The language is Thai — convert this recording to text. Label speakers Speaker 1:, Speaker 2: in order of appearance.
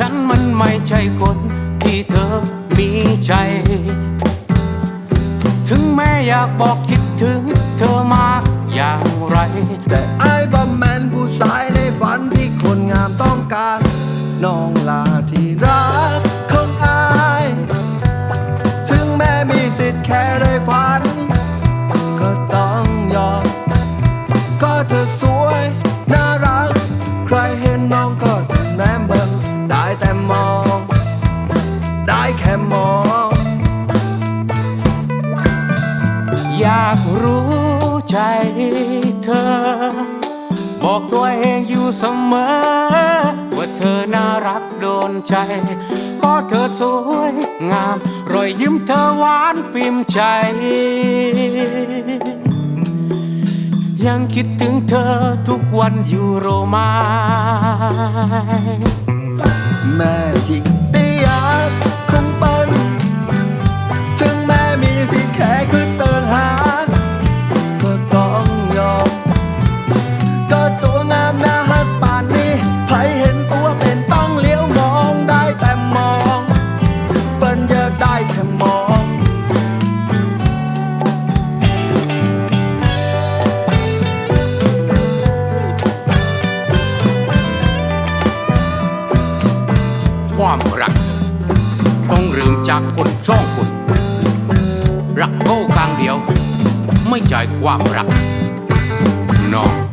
Speaker 1: ฉันมันไม่ใช่คนที่เธอมีใจ อยากบอกคิดถึง เธอมากอย่างไร
Speaker 2: แต่ไอ้บอมแมนผู้ชายในฝันที่คนงามต้องการ น้องลาที่รักของอาย ถึงแม้มีสิทธิ์แค่ได้ฝัน ก็ต้องยอม ก็เธอสวย น่ารัก ใครเห็นน้องก็ถึงแนมเบิงได้แต่มอง ได้แค่มองา
Speaker 1: กรู้ใจเธอ บอกตัวเองอยู่เสมอ ว่าเธอน่ารักโดนใจ ก็เธอสวยงาม รอยยิ้มเธอหวานปิ่มใจ ยังคิดถึงเธอทุกวันอยู่โรมาย
Speaker 2: แม่จริงที่อยากคงเป็น ความรัก ต้องลืมจา
Speaker 1: กคนช่องคน รักเขาข้างเดียว ไม่ใช่ความรักน้อง